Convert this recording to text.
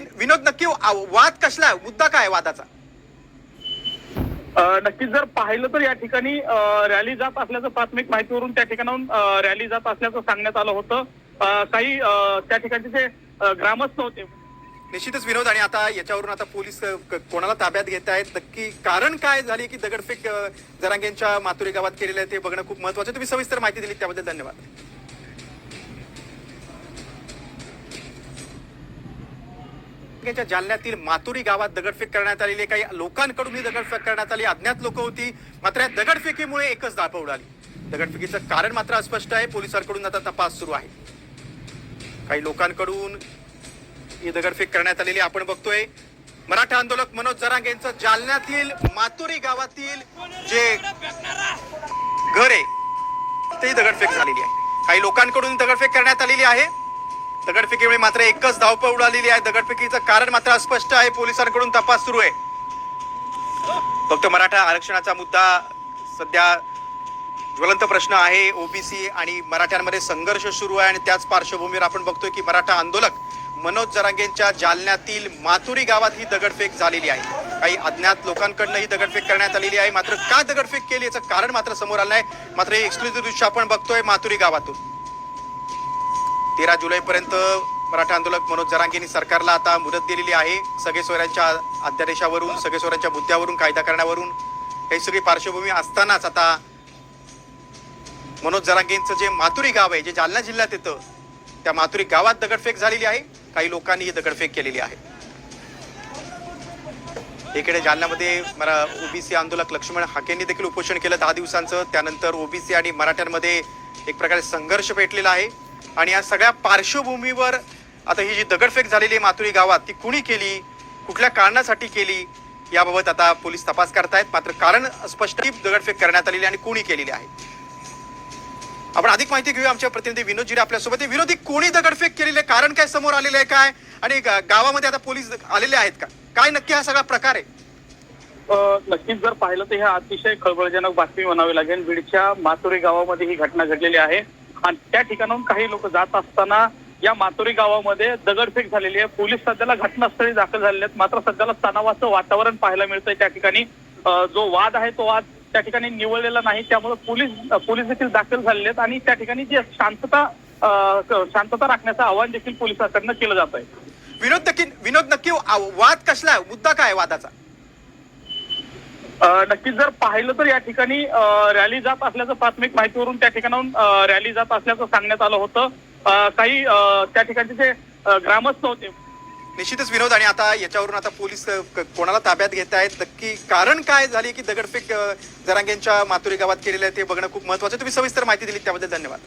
नक्की विनोद नक्की वाद कसला आहे? मुद्दा काय वादाचा? नक्कीच जर पाहिलं तर या ठिकाणी रॅली जात असल्याचं प्राथमिक माहितीवरून त्या ठिकाणाहून रॅली जात असल्याचं सांगण्यात आलं होतं. काही त्या ठिकाणचे जे ग्रामस्थ होते. निश्चितच विनोद आणि आता याच्यावरून आता पोलीस कोणाला ताब्यात घेत आहेत? नक्की कारण काय झाली की दगडफेक जरांगेंच्या माथुरी गावात केलेलं आहे ते बघणं खूप महत्वाचं. तुम्ही सविस्तर माहिती दिली त्याबद्दल धन्यवाद. तालुक्याच्या जालन्यातील मातुरी गावात दगडफेक करण्यात आलेली आहे. काही लोकांकडून ही दगडफेक करण्यात आली. अज्ञात लोक होती. मात्र या दगडफेकीमुळे एकच दापं उडाली. दगडफेकीचं कारण मात्र अस्पष्ट आहे. पोलिसांकडून आता तपास सुरू आहे. काही लोकांकडून ही दगडफेक करण्यात आलेली आपण बघतोय. मराठा आंदोलक मनोज जरांग यांचं जालन्यातील मातुरी गावातील जे घर आहे ते दगडफेक झालेली आहे. काही लोकांकडून दगडफेक करण्यात आलेली आहे. दगडफेकीमुळे मात्र एकच धावपळ उडालेली आहे. दगडफेकीचं कारण मात्र अस्पष्ट आहे. पोलिसांकडून तपास सुरू आहे. फक्त मराठा आरक्षणाचा मुद्दा सध्या ज्वलंत प्रश्न आहे. ओबीसी आणि मराठ्यांमध्ये संघर्ष सुरू आहे आणि त्याच पार्श्वभूमीवर आपण बघतोय की मराठा आंदोलक मनोज जरांगेंच्या जालन्यातील माथुरी गावात ही दगडफेक झालेली आहे. काही अज्ञात लोकांकडनं ही दगडफेक करण्यात आलेली आहे. मात्र का दगडफेक केली याचं कारण मात्र समोर आलं आहे मात्र हे एक्सक्लुझिव्ह दृश्य आपण बघतोय माथुरी गावातून. तेरा जुलैपर्यंत मराठा आंदोलक मनोज जरांगेंनी सरकारला आता मुदत दिलेली आहे. सगळे सोयऱ्यांच्या अध्यादेशावरून सगळे सोयऱ्यांच्या मुद्द्यावरून कायदा करण्यावरून हे सगळी पार्श्वभूमी असतानाच आता मनोज जरांगेंचं जे माथुरी गाव आहे जे जालना जिल्ह्यात येतं त्या माथुरी गावात दगडफेक झालेली आहे. काही लोकांनी ही दगडफेक केलेली आहे. इकडे जालन्यामध्ये मला ओबीसी आंदोलक लक्ष्मण हाकेंनी देखील उपोषण केलं दहा दिवसांचं. त्यानंतर ओबीसी आणि मराठ्यांमध्ये एक प्रकारे संघर्ष पेटलेला आहे. आणि या सगळ्या पार्श्वभूमीवर आता ही जी दगडफेक झालेली आहे मातुरी गावात ती कुणी केली? कुठल्या कारणासाठी केली? याबाबत आता पोलीस तपास करतायत. मात्र कारण स्पष्ट दगडफेक करण्यात आलेली आणि कुणी केलेली आहे. आपण अधिक माहिती घेऊया आमच्या प्रतिनिधी विनोद जिरे आपल्यासोबत विनोदी विनोद कोणी दगडफेक केलेली आहे? कारण काय समोर आलेलं आहे काय? आणि गावामध्ये आता पोलीस आलेले आहेत का? काय नक्की हा सगळा प्रकार आहे? नक्कीच जर पाहिलं तर ह्या अतिशय खळबळजनक बातमी म्हणावी लागेल. बीडच्या मातुरी गावामध्ये ही घटना घडलेली आहे. आणि त्या ठिकाणाहून काही लोक जात असताना या मातोरी गावामध्ये दगडफेक झालेली आहे. पोलीस सध्याला घटनास्थळी दाखल झालेले आहेत. मात्र सध्याला तणावाचं वातावरण पाहायला मिळतंय. त्या ठिकाणी जो वाद आहे तो वाद त्या ठिकाणी निवळलेला नाही. त्यामुळे पोलीस पोलीस देखील दाखल झालेले आहेत आणि त्या ठिकाणी जी शांतता शांतता राखण्याचं आवाहन देखील पोलिसांकडनं केलं जात आहे विनोद नक्की विनोद नक्की वाद कसला आहे? मुद्दा काय वादाचा? नक्कीच जर पाहिलं तर या ठिकाणी रॅली जात असल्याचं प्राथमिक माहितीवरून त्या ठिकाणाहून रॅली जात असल्याचं सांगण्यात आलं होतं. काही त्या ठिकाणचे जे ग्रामस्थ होते. निश्चितच विनोद आणि आता याच्यावरून आता पोलीस कोणाला ताब्यात घेत आहेत? नक्की कारण काय झाली की दगडफेक जरांगेंच्या माथुरी गावात केलेलं आहे ते बघणं खूप महत्वाचं तुम्ही सविस्तर माहिती दिली त्याबद्दल धन्यवाद.